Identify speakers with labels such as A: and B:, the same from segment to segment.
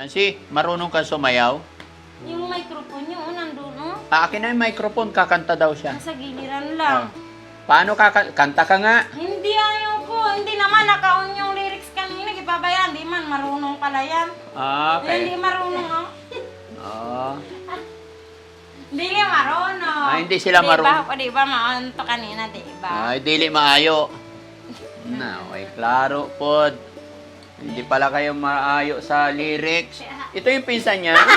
A: Nancy, marunong ka sumayaw?
B: Yung microphone niyo, oh, nandun, oh.
A: Ah, akin na yung microphone, kakanta daw siya.
B: Nasa giliran lang.
A: Paano kaka... Kanta ka nga.
B: Hindi ayaw ko. Hindi naman nakaon yung lyrics kanina. Ipabayaan. Di man marunong pala yan.
A: Ah,
B: Hindi
A: okay.
B: marunong, oh.
A: Ah,
B: Hindi niya marunong.
A: Ah, hindi sila marunong.
B: Di ba, di ba maanto kanina, di ba?
A: ay, dili maayo. Na, okay, klaro pod. Hindi pala kayo maayo sa lyrics. Ito yung pinsan niya.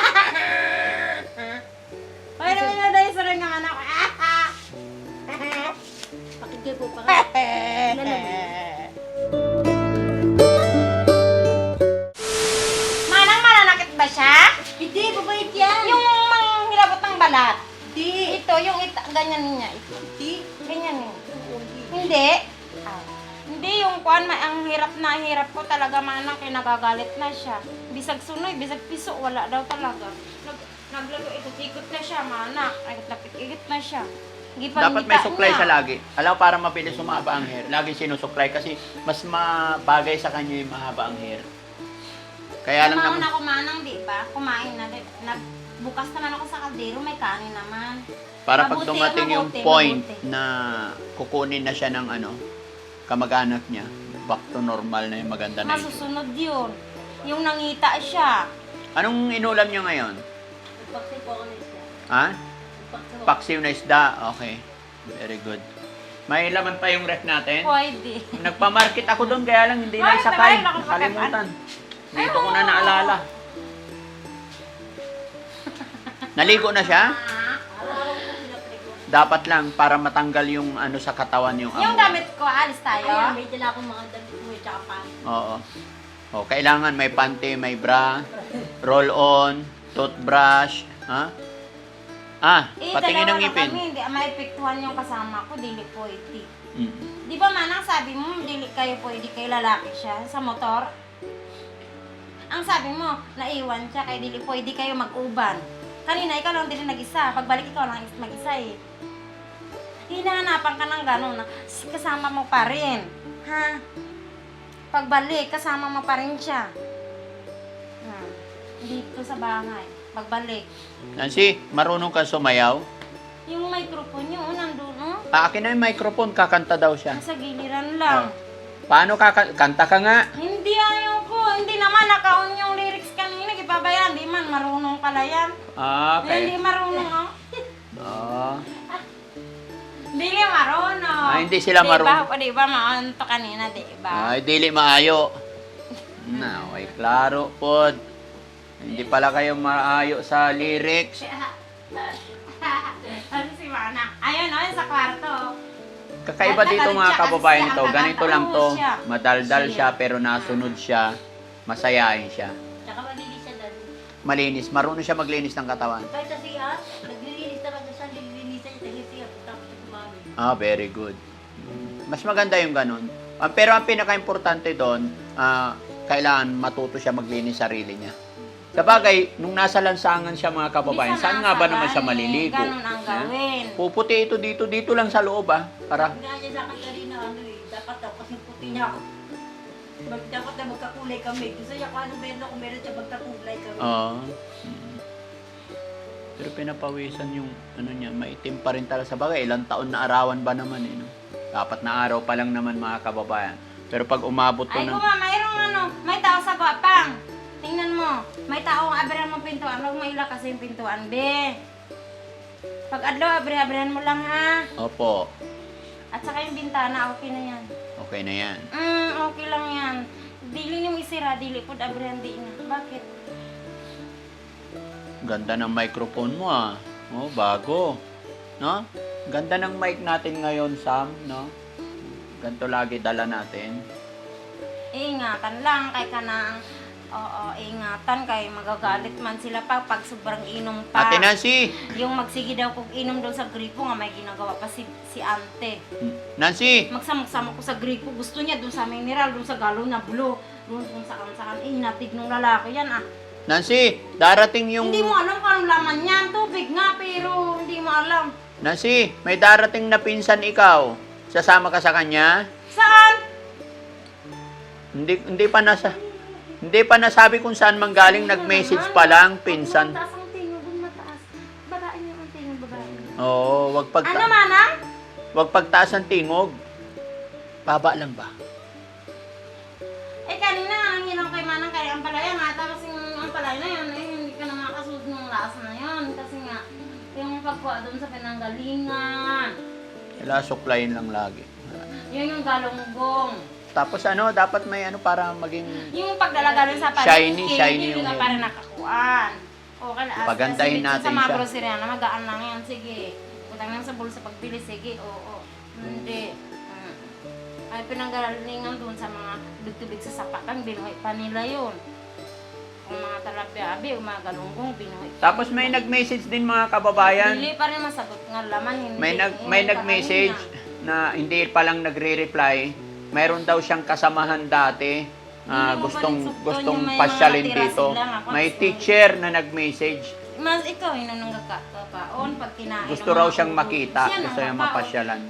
B: Ay, naman na dahil sa rin ng anak.
C: Pakigay po pa ka.
B: Manang mananakit ba siya?
C: Hindi, babait yan.
B: Yung manghilabot ng balat.
C: Hindi.
B: Ito, yung ita, ganyan niya. Ito.
C: Hindi.
B: Ganyan niya. Hindi. Yung kuan, ma- ang hirap na hirap ko talaga manang kaya nagagalit na siya. Bisag sunoy, bisag piso, wala daw talaga. Nag, naglaro, ikot-ikot na siya, manak. Ikot-ikot na siya.
A: Dapat may suklay siya lagi. Alam, para mabilis sumaba ang hair. Lagi sinusuklay kasi mas mabagay sa kanya yung mahaba ang hair. Kaya lang naman,
B: ako manang, di ba? Kumain na. di- Nagbukas naman ako sa kaldero, may kanin naman.
A: para pag
B: Mabuti,
A: dumating yung
B: mabuti,
A: point
B: mabuti.
A: na kukunin na siya ng ano, kamag-anak niya, back to normal na yung maganda na ito.
B: Masusunod yun. Yung nangita siya.
A: Anong inulam niyo ngayon?
C: Paksi po ako na isda.
A: Ha?
C: Paksi po.
A: Paksiw na isda. Okay. Very good. May laman pa yung ref natin.
B: Pwede.
A: Nagpa-market ako doon, kaya lang hindi
B: Ay,
A: na isakay.
B: tagay, nakasakay.
A: Nakalimutan. Dito ko na naalala. Naligo na siya? Dapat lang para matanggal yung ano sa katawan yung
B: Yung
A: amoy.
B: damit ko, alis tayo.
C: Ayan, may dala akong mga damit mo, tsaka pan.
A: Oo. O, kailangan may panty, may bra, roll-on, toothbrush, ha? Ah,
B: Eh,
A: patingin ng
B: dalawa na
A: ngipin.
B: kami, hindi maepektuhan yung kasama ko, dili pwede.
A: Mm.
B: Di ba manang sabi mo, dili kayo pwede kay lalaki siya sa motor? Ang sabi mo, naiwan siya kay dili pwede kayo mag-uban. Kanina ikaw lang din nag-isa, pagbalik ikaw lang mag-isa eh. Hinahanapan ka ng gano'n na s- kasama mo pa rin. Ha? Pagbalik, kasama mo pa rin siya. Ha? Dito sa bahay. Pagbalik.
A: Nancy, marunong ka sumayaw?
B: Yung microphone niyo, oh, nandun, oh.
A: Ah, akin na yung microphone, kakanta daw siya.
B: Nasa giliran lang.
A: Paano kaka... Kanta ka nga.
B: Hindi ayaw ko. Hindi naman nakaon yung lyrics kanina. Ipabayaan. Di man marunong pala yan.
A: Ah,
B: Hindi
A: okay.
B: marunong, oh.
A: Ah,
B: Hindi niya marunong.
A: Ah, hindi sila marunong.
B: Di ba, di ba maanto kanina, di ba?
A: ay, dili maayo. Na, okay, klaro pod. Hindi pala kayo maayo sa lyrics.
B: Ano si Mana? Ayun, oh, yun sa kwarto.
A: Kakaiba dito mga
B: siya
A: kababayan
B: kasi
A: to.
B: ang
A: Ganito lang to.
B: siya.
A: Madaldal
B: Siya.
A: siya pero nasunod siya. Masayahin siya.
C: Tsaka malinis siya dati.
A: Malinis. Marunong siya maglinis ng katawan.
C: Kahit sa CR,
A: Ah, very good. Mas maganda yung ganun. Ah, pero ang pinaka-importante doon, ah, kailangan matuto siya maglinis sarili niya. Sabagay, nung nasa lansangan siya mga kababayan, saan nga ba naman siya maliligo?
B: Ganun ang gawin.
A: Puputi ito dito, dito lang sa loob ah. Para,
C: niya sa akin kanina, ano eh, dapat daw kasi puti niya ako. Mag, dapat na magkakulay kami. Gusto niya kung ano meron ako, meron siya magkakulay kami.
A: Oo. Mm. Pero pinapawisan yung ano niya, maitim pa rin talaga sa bagay. Ilang taon na arawan ba naman eh. No? Dapat na araw pa lang naman mga kababayan. Pero pag umabot to
B: Ay,
A: ng...
B: kuma, mayroong ano, may tao sa gwapang. Tingnan mo, may tao ang abiran mo pintuan. Huwag mo ila kasi yung pintuan, be. Pag adlaw, abri-abrihan mo lang ha.
A: Opo,
B: At saka yung bintana, okay na yan.
A: okay na yan.
B: Mm, okay lang yan. Dili niyo isira, dili po abrihan di na. Bakit?
A: Ganda ng microphone mo ah. Oh, bago. No? Ganda ng mic natin ngayon, Sam, no? Ganito lagi dala natin.
B: Ingatan lang, kay kanang, oo, ingatan kay magagalit man sila pa pag sobrang inom pa.
A: Ate Nancy!
B: Yung magsige daw kung inom daw sa gripo nga may ginagawa pa si, si ante.
A: Nancy!
B: Magsamag-sama ko sa gripo. Gusto niya doon sa mineral, doon sa galon na blue. Doon kung saan saan. Eh, nung lalaki yan ah.
A: Nancy! Darating yung...
B: Hindi mo alam kung anong laman yan. Tubig nga, pero hindi mo alam.
A: Nancy, may darating na pinsan ikaw. Sasama ka sa kanya?
B: Saan?
A: Hindi hindi pa nasa Hindi pa nasabi kung saan manggaling, nag-message pa lang, pinsan.
B: Mataas ang tingog, mataas. Babae niyo ang tingog, babae.
A: Oo, wag
B: Ano,
A: pagta
B: manang?
A: wag pagtaas ang tingog. Baba lang ba?
B: Pagkuha doon sa pinanggalingan.
A: Wala, suklayin lang lagi.
B: Yun yung galonggong.
A: Tapos ano, dapat may ano para maging...
B: Yung pagdala-dala sa
A: Shiny,
B: palengke,
A: shiny
B: hindi
A: yung
B: na
A: yun.
B: para nakakuan. Okay na.
A: Pagandahin
B: Kasi
A: natin
B: sa mga
A: siya.
B: grocery na, magaan lang yan. Sige. Utang lang sa bulsa pagbili. Sige, oo. Hindi. Mm. Ay pinanggalingan doon sa mga tubig-tubig sa sapatan, binuhay pa nila yun. Kung mga talabyabi, o mga galunggong, binuhay pa
A: Tapos may nag-message din mga kababayan.
B: Hindi pa rin masagot nga laman. Hindi.
A: May nag may nag-message na hindi pa lang nagre-reply. Mayroon daw siyang kasamahan dati.
B: pa
A: gustong gustong
B: yung
A: pasyalin dito. May teacher na nag-message.
B: Mas ikaw, yun ang nagkakaon pag kinain.
A: Gusto raw siyang makita, gusto
B: makaon.
A: mapasyalan.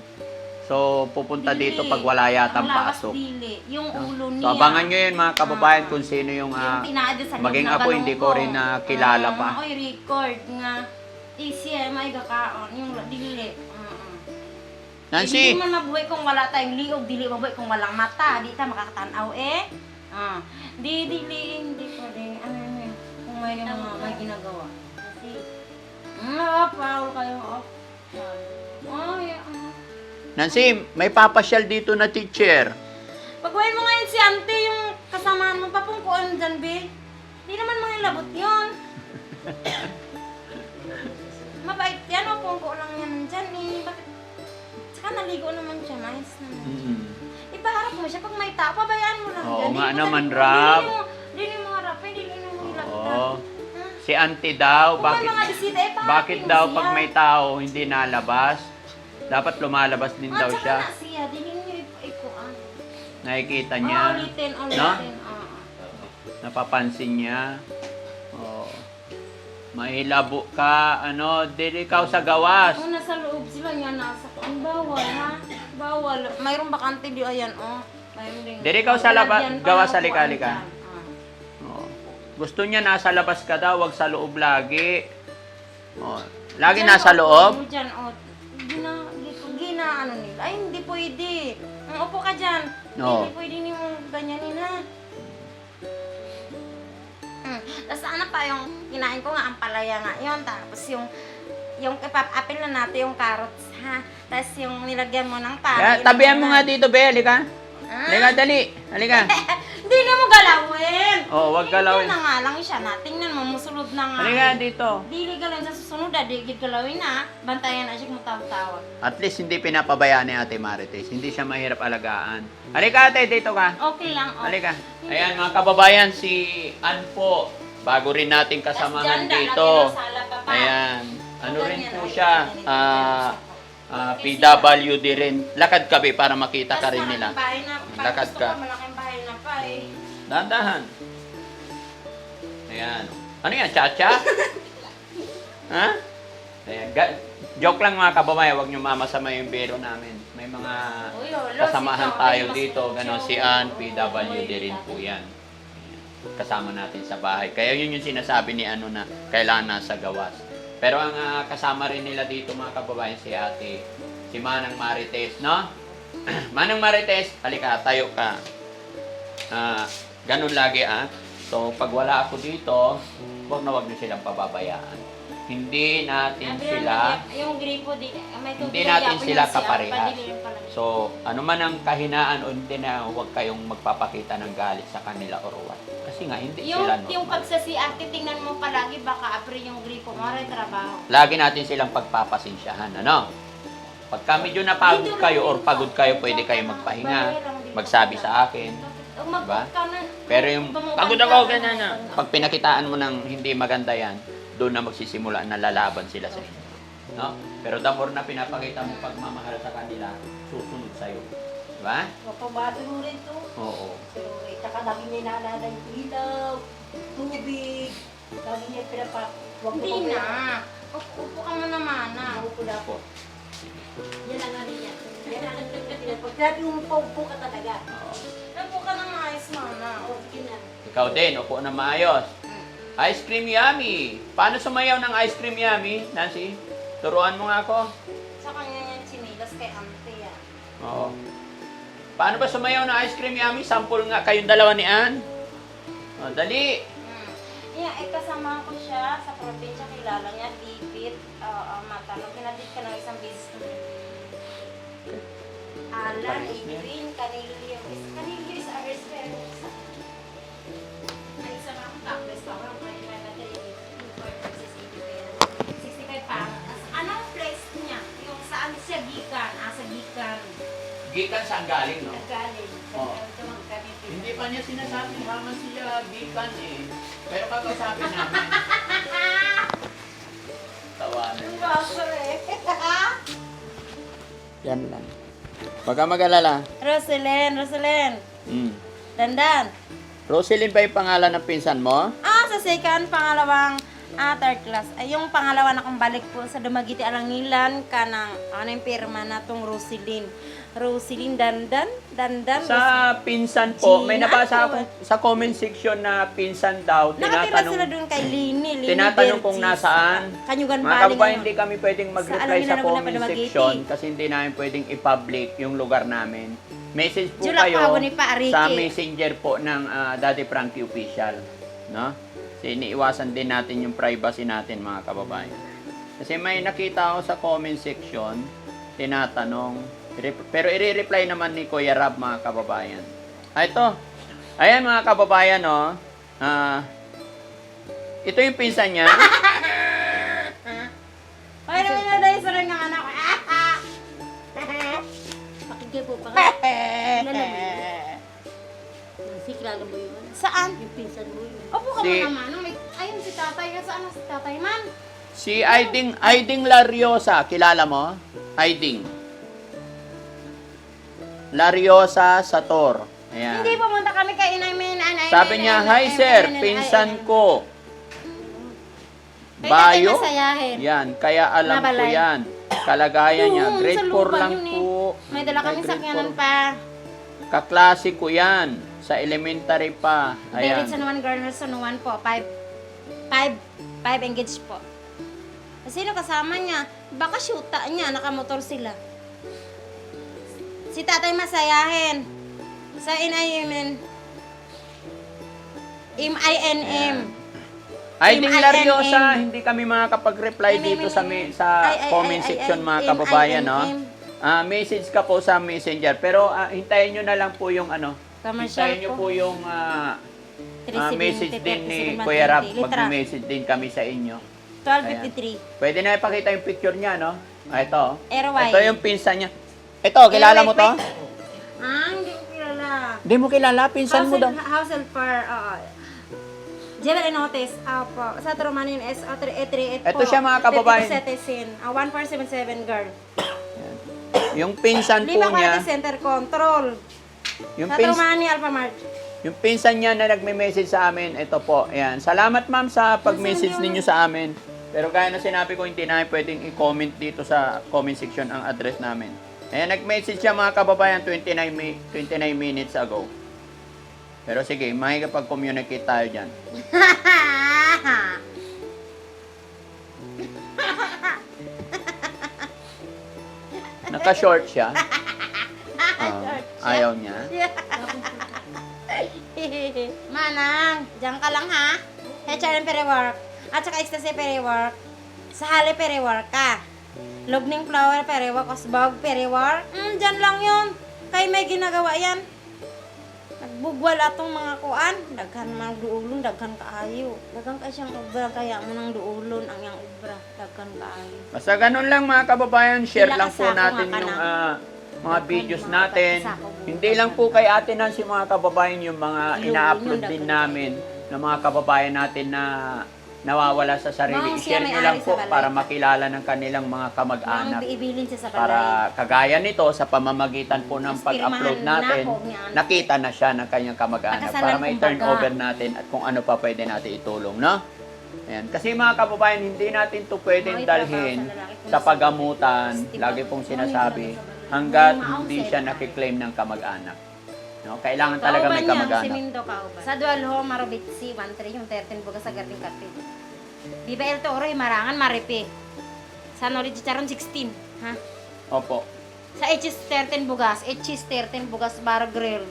A: So, pupunta
B: Dili.
A: dito pag wala yatang
B: Ang
A: pasok.
B: Dili. Yung ulo niya.
A: So, abangan nyo yun mga kababayan
B: Ah.
A: kung sino yung... ah,
B: yung tinaad sa loob
A: maging
B: ng
A: ako, hindi ko rin na kilala
B: Ah,
A: pa.
B: Ako'y record nga. Ay may gakaon. Yung dili. Mm-mm.
A: Nancy,
B: Hindi man mabuhay kung wala tayong liog. Dili mabuhay kung walang mata. Di ta makakatanaw eh. Ah. Di, dili. Hindi ko rin. Ano yun eh. Kung may, mga, may ginagawa.
A: Nancy, may papasyal dito na teacher.
B: Pagwain mo ngayon si Ante, yung kasamahan mo, papungkuan dyan, be. Di naman mga labot yun. Mabait yan, o pungko lang yan dyan eh. Bakit? Tsaka naligo naman siya, nice naman.
A: Mm.
B: Ipaharap mo siya pag may tao, pabayaan mo lang
A: Oo
B: dyan. Di
A: nga
B: mo
A: naman,
B: talaga-
A: Rab.
B: Di mo, harapin, di mo hilagdan.
A: Oo.
B: Ha?
A: Si auntie daw,
B: Kung may
A: bakit
B: mga bisita, eh,
A: bakit daw pag may tao hindi nalabas? Dapat lumalabas din
B: Ah,
A: daw siya.
B: na siya, di niyo ikuan.
A: Nakikita
B: Ah,
A: niya,
B: ulitin,
A: No?
B: ulitin. ah.
A: napapansin niya. Oh. Mahilabo ka, ano, dili ikaw sa gawas.
B: Kung nasa loob sila niya, nasa ang bawal ha. Bawal. Mayroong bakante di ayan oh. Mayroong din.
A: Dili ikaw sa laba-
B: Lalagyan pa
A: gawa
B: ng
A: sa lika-lika. Oh. Gusto niya nasa labas ka daw, wag sa loob lagi. Oh. Lagi nasa
B: oh,
A: loob.
B: Dyan, oh. Ano nila. Ay, hindi pwede. Mm, Upo ka dyan.
A: Oo.
B: Hindi pwede ni mo ganyanin ha. Mm. Tapos anak pa yung kinain ko nga ang palaya nga yun. Tapos yung yung apple na natin yung carrots ha. Tapos yung nilagyan mo ng pari.
A: Yeah, tabihan mo nga dito, Be. Halika.
B: Ah.
A: Halika, dali. Halika.
B: Hindi na mo galawin.
A: Oh, wag galawin.
B: Hindi na nga lang siya na. Tingnan mo, musulod na nga.
A: Halika
B: eh.
A: dito.
B: Dili galawin sa susunod, ah. di gid galawin na. Bantayan na siya kung tawag-tawag.
A: At least hindi pinapabayaan ni Ate Marites. Hindi siya mahirap alagaan. Halika, ate. Dito ka.
B: Okay lang, oh.
A: Halika. Ayan, mga kababayan, si Ann po. Bago rin natin kasamahan dito. Ayan. Ano rin po siya. Ah, ah, PWD rin. Lakad ka, Be, para makita ka rin nila. Lakad ka.
B: Eh.
A: Dahan-dahan. Ayan. Ano yan, chacha? ha? Ayan. Ga- joke lang mga kababayan, huwag niyo mamasama yung biro namin. May mga
B: Uy, lolo,
A: kasamahan
B: si
A: tayo dito. Ganon si Ann, PWD rin po yan. Kasama natin sa bahay. Kaya yun yung sinasabi ni ano na kailangan nasa gawas. Pero ang ah, kasama rin nila dito mga kababayan si ate, si Manang Marites, no? Manang Marites, halika, tayo ka. Ah, ganun lagi ah. So, pag wala ako dito, wag na wag niyo silang pababayaan. Hindi natin
B: Sabi
A: sila
B: naman, Yung gripo, di, may tubig
A: Hindi
B: na
A: natin
B: yapon
A: sila
B: yan, si
A: kaparehas.
B: pala.
A: So, ano man ang kahinaan o hindi na, huwag kayong magpapakita ng galit sa kanila or what. Kasi nga, hindi
B: Yung,
A: sila
B: yung
A: normal.
B: pagsasiarte, tingnan mo palagi, baka apre yung gripo mo, aray trabaho.
A: Lagi natin silang pagpapasensyahan, ano? Pagka medyo napagod kayo
B: lang
A: or pagod kayo, pwede kayo magpahinga. magsabi sa akin.
B: Huwag mag
A: Diba?
B: ka na.
A: Pero yung
B: Tumupad
A: pagod
B: ka
A: ako,
B: na.
A: ganyan na. Pag pinakitaan mo ng hindi maganda yan, doon na magsisimula na lalaban sila sa inyo. No? Pero the more na pinapakita mo pagmamahal sa kanila, susunod sa'yo. Diba?
C: Mapamado mo rin to.
A: Oo.
C: Pero eh, tsaka lagi niya inaalala yung ilaw, tubig. Lagi niya pinapa... Huwag
B: Hindi na. Upo upo ka mo naman na.
C: Naupo na ako.
A: Po.
C: Yan ang ano yan. Yan ang nagtagtagtag. Pag sabi mo paupo ka talaga.
A: Oo.
B: Upo ka na.
A: Ikaw din, upo na maayos. Ice cream yummy. Paano sumayaw ng ice cream yummy, Nancy? Turuan mo nga ako.
B: Sa kanya yan sinilas kay auntie yan.
A: Oo. Paano ba sumayaw ng ice cream yummy? Sample nga kayong dalawa ni Ann. O, dali.
B: Hmm. Yeah, eh, kasama ko siya sa probinsya, kilala niya, Dipit. Oo, matanong, kinabit ka ng isang business. Alan. Edwin, Canilio. Is, topless pa. Walang pwede na natin versus 65 pa. Anong place niya? Yung saan siya gikan? Ah, sa gikan.
A: Gikan saan galing, no?
B: Ito magkabit.
A: Hindi pa niya sinasabi haman siya gikan eh. Pero kakausapin namin. Tawanan. Yan lang. Huwag ka mag-alala.
B: Roselyn, Roselyn.
A: Mm.
B: Dandan.
A: Roselyn ba yung pangalan ng pinsan mo?
B: Ah, sa second, pangalawang ah, third class. Ay, yung pangalawa na kong balik po sa Dumagiti Alangilan ka ng ano yung pirma na tong Roselyn. Roselyn Dandan, Dandan.
A: Sa pinsan po, may
B: Gina
A: nabasa
B: po.
A: ako sa comment section na pinsan daw.
B: Nakatira sila
A: Tinatanong,
B: doon kay Lini. Lini
A: tinatanong kung
B: Bertis.
A: nasaan.
B: Kanyugan
A: Mga
B: baling ano.
A: hindi kami pwedeng mag-reply
B: Sa
A: sa, comment section kasi hindi namin pwedeng i-public yung lugar namin. Message po
B: Julak
A: kayo
B: pa Pa
A: sa messenger po ng ah, Daddy Frankie Official. No? Kasi iniiwasan din natin yung privacy natin mga kababayan. Kasi may nakita ako sa comment section, tinatanong, pero i-reply naman ni Kuya Rab mga kababayan. Ah, ito. Ayan mga kababayan, no. Ah, ito yung pinsan niya.
B: Ay, naman na dahil sa rin ng anak.
C: Pakigay po, pakigay. Kilala mo yun?
B: Saan?
C: Yung pinsan mo yun.
B: Opo ka
A: Si-
B: mo naman. Ang may- Ayun si tatay. Saan ang si tatay man?
A: Si Aiding, Aiding Lariosa, kilala mo? Aiding. Lariosa Sator. Ayan.
B: Hindi pumunta kami kay Inay Min. Inay,
A: Sabi niya, Hi sir, pinsan ko. Bayo?
B: masayahin.
A: Yan, kaya alam ko
B: Nabalay.
A: yan. Kalagayan niya.
B: Oo,
A: Grade
B: sa
A: 4
B: lupa
A: lang
B: yun eh.
A: po.
B: May dala kami
A: Grade
B: sakyanan
A: 4.
B: pa.
A: Kaklase ko yan. Sa elementary pa. Ayan.
B: San Juan Garner San Juan po. Five, five, five engaged po. Sino kasama niya? Baka shoota niya. Nakamotor sila. Si tatay masayahin. Sa INIM. M-I-N-M.
A: Aiding
B: M-I-N-N.
A: Lariosa, hindi kami makakapag-reply dito sa sa
B: Ay, ay,
A: comment
B: ay, ay,
A: section
B: ay,
A: mga kababayan, no? Ah, message ka po sa messenger. Pero ah, hintayin nyo na lang po yung ano.
B: Commercial
A: hintayin nyo
B: po.
A: po yung ah, ah,
B: 370,
A: message din ni
B: 37,
A: Kuya Rab.
B: 120. Litra.
A: Mag-message din kami sa inyo.
B: 1253.
A: Pwede na ipakita yung picture niya, no? Ah, ito.
B: Airwide.
A: Ito yung pinsan niya. Ito, kilala mo to?
B: Ah, hindi ko kilala.
A: Hindi mo kilala, pinsan mo daw.
B: House Helper, oo. Jewel Enotes, opo. Sa Trumanin SO338 po.
A: Ito siya, mga kababayan.
B: 50 citizen. Ah, 1477 girl.
A: Yung pinsan po niya,
B: Quality Center Control.
A: Yung,
B: Sa
A: pins,
B: Trumani Alphamart.
A: yung pinsan niya na nagme-message sa amin, ito po. Ayan. Salamat ma'am sa pag-message ninyo sa amin. Pero gaya na sinabi ko, hindi namin pwedeng i-comment dito sa comment section ang address namin. Ayan, nag-message siya mga kababayan 29, mi- 29 minutes ago. Pero sige, makikipag-communicate tayo dyan. Naka-short siya. Ayaw niya.
B: Manang, diyan ka lang ha. HRM Periwork. At saka Ecstasy Periwork. Sa Hali Periwork ka. Lugning Flower Periwork. Osbog Periwork. Hmm, dyan lang yun. Kay may ginagawa yan. Nagbugwal atong mga kuan. Daghan mang duulon, daghan kaayo. Daghan ka siyang ubra, kaya mo nang duulon ang yang ubra. Daghan kaayo.
A: Basta ganun lang mga kababayan, share
B: Sila
A: lang po natin
B: ka
A: yung
B: na.
A: ah, mga videos natin. Hindi lang po kay Ate Nancy mga kababayan yung mga ina-upload din namin ng mga kababayan natin na nawawala sa sarili. I-share nyo lang po para makilala ng kanilang mga kamag-anak. Para kagaya nito sa pamamagitan po ng pag-upload natin, nakita na siya ng kanyang kamag-anak para may turnover natin at kung ano pa pwede natin itulong, no? Ayan. Kasi mga kababayan, hindi natin to pwedeng dalhin
B: sa
A: pagamutan, lagi pong sinasabi, hanggat hindi siya nakiklaim ng kamag-anak. No? Kailangan talaga may kamag-anak.
B: Mindo Kauban. Sa dual ho, Marubitsi, 1-3, yung 13 bugas sa Gating Kape. Viva El Toro, Marangan, Maripe. Sa Knowledge Charon, 16. Ha?
A: Opo.
B: Sa HS 13 bugas, HS 13 bugas bar grill.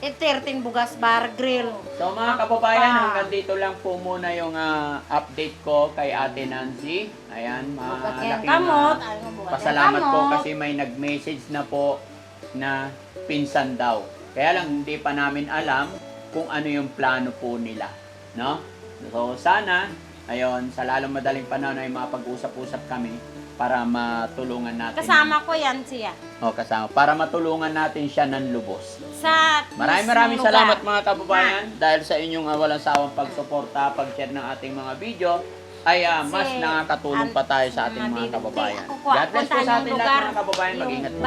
B: Eh 13 bugas bar grill.
A: So mga kababayan, hanggang dito lang po muna yung ah, update ko kay Ate Nancy. Ayan, malaking
B: kamot.
A: ah, pasalamat po kasi may nag-message na po na pinsan daw. Kaya lang hindi pa namin alam kung ano yung plano po nila, no? So sana, ayun, sa lalong madaling panahon ay mapag-usap-usap kami para matulungan natin.
B: Kasama ko yan siya.
A: O, kasama. Para matulungan natin siya ng lubos.
B: Sa
A: Maraming maraming
B: lugar.
A: salamat mga kababayan dahil sa inyong uh, walang sawang pagsuporta, pag-share ng ating mga video ay ah, mas
B: Kasi
A: nakakatulong pa tayo sa ating mga kababayan. God bless po sa ating lahat mga kababayan. Mag-ingat po.